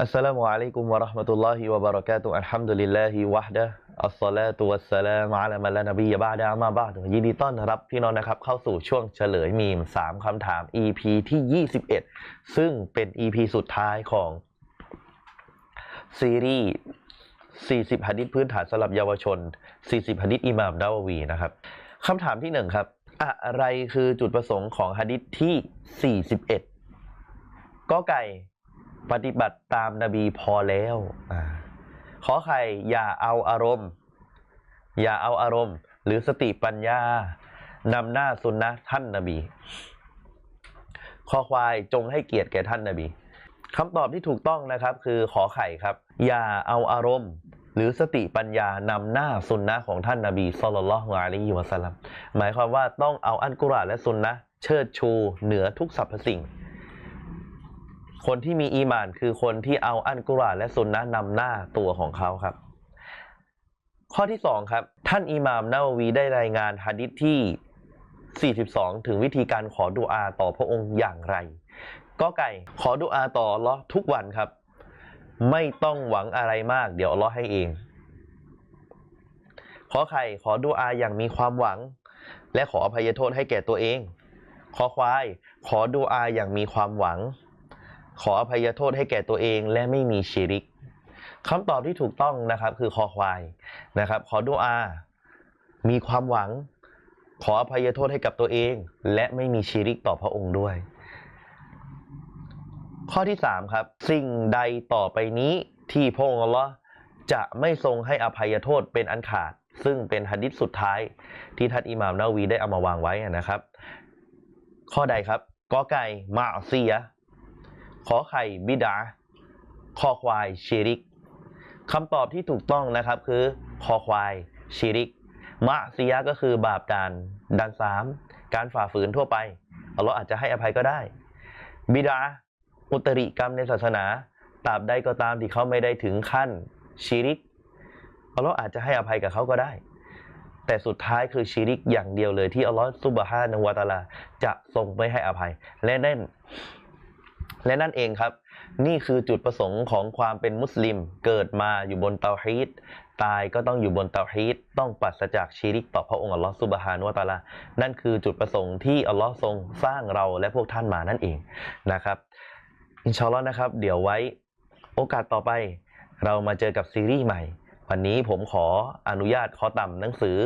อัสสลามุอะลัยกุมวะเราะห์มะตุลลอฮิวะบะเราะกาตุฮ์อัลฮัมดุลิลลาฮิวะฮดะฮ์อัสศอลาตุวัสสลามุอะลามันลานบียะบะดะอามาบะดยินดีต้อนรับพี่น้องนะครับ เข้าสู่ช่วงเฉลยมีม 3คำถาม EP ที่ 21 ซึ่งเป็น EP สุดท้ายของซีรีส์40หะดีษพื้นฐานสำหรับเยาวชน 40หะดีษอิหม่ามดาววีนะครับคำถามที่หนึ่งครับ อะไรคือจุดประสงค์ของหะดีษที่ 41ก็ไก่ ปฏิบัติตามนบีพอแล้วอขอไข่อย่าเอาอารมณ์ อย่าเอาอารมณ์ หรือสติปัญญานำหน้าสุนนะท่านนบีขอควายจงให้เกียรติแก่ท่านนบีคำตอบที่ถูกต้องนะครับ คือขอไข่ครับ อย่าเอาอารมณ์ หรือสติปัญญานำหน้าสุนนะของท่านนบีสุลต่านละฮ์อะลัยฮิวะสัลลัมหมายความว่าต้องเอาอันกุรอานและสุนนะเชิดชูเหนือทุกสรรพสิ่ง คนที่มีอีมานคือคนที่เอาอันกุรอานและสุนนะนำหน้าตัวของเขาครับ ข้อที่สองครับ ท่านอิหม่ามนาวีได้รายงานฮะดิษที่ 42 ถึงวิธีการขอดุอาต่อพระองค์อย่างไร ก็ไก่ขอดุอาต่อลอทุกวันครับ ไม่ต้องหวังอะไรมาก เดี๋ยวอัลอให้เอง ขอไข่ขอดุอาอย่างมีความหวัง และขออภัยโทษให้แก่ตัวเอง ขอควาย ขอดุอาอย่างมีความหวัง ขออภัยโทษให้แก่ตัวเองและไม่มีชิริกคำตอบที่ถูกต้องนะครับคือคอควายนะครับ ขอดุอา มีความหวัง ขออภัยโทษให้กับตัวเอง และไม่มีชิริกต่อพระองค์ด้วย ข้อที่สามครับ สิ่งใดต่อไปนี้ที่พระองค์ลเลอฮ์จะไม่ทรงให้อภัยโทษเป็นอันขาด ซึ่งเป็นหะดิษสุดท้ายที่ท่านอิหม่ามนาวีได้เอามาวางไว้นะครับ ข้อใดครับกอไก่มาเซีย ขอไข่บิดาคอควายชิริกคำตอบที่ถูกต้องนะครับคือคอควายชิริก มะซียะก็คือบาปด่านด่านสามการฝ่าฝืนทั่วไปอัลเลอฮ์อาจจะให้อภัยก็ได้ บิดาอุตริกรรมในศาสนาตราบใดก็ตามที่เขาไม่ได้ถึงขั้นชิริกอัลเลอฮ์อาจจะให้อภัยกับเขาก็ได้ แต่สุดท้ายคือชิริกอย่างเดียวเลยที่อัลลอฮ์ซุบฮานะฮูวะตะอาลาจะทรงไม่ให้อภัย และแน่น และนั่นเองครับ นี่คือจุดประสงค์ของความเป็นมุสลิม เกิดมาอยู่บนเตาฮีดตายก็ต้องอยู่บนเตาฮีดต้องปราศจากชีริกต่อพระองค์อัลลอฮ์ซุบฮานุวะตาลา นั่นคือจุดประสงค์ที่อัลลอฮ์ทรงสร้างเราและพวกท่านมานั่นเองนะครับ อินชาอัลลอฮ์นะครับ เดี๋ยวไว้โอกาสต่อไป เรามาเจอกับซีรีส์ใหม่ วันนี้ผมขออนุญาตขอต่ำหนังสือ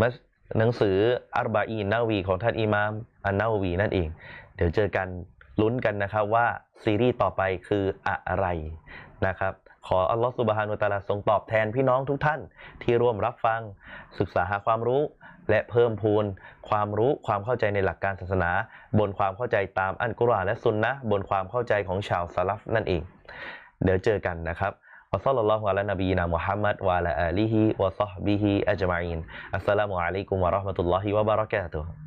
มัสหนังสืออัรบาอีนนาวีของท่านอิมามอันนาวีนั่นเอง เดี๋ยวเจอกัน ลุ้นกันนะครับว่าซีรีส์ต่อไปคืออะไรนะครับขออัลลอฮฺสุบฮานุตะอาลาทรงตอบแทนพี่น้องทุกท่านที่ร่วมรับฟังศึกษาหาความรู้ และเพิ่มพูนความรู้ความเข้าใจในหลักการศาสนา บนความเข้าใจตามอันกุรอานและซุนนะบนความเข้าใจของชาวสลัฟนั่นเอง เดี๋ยวเจอกันนะครับวะซัลลัลลอฮุอะลานบีนามุฮัมมัดวะอะลาอาลีฮิวะซอฮบิฮิอัจมาอีนอัสสลามุอะลัยกุมวะราะห์มะตุลลอฮิวะบะเราะกาตุฮ์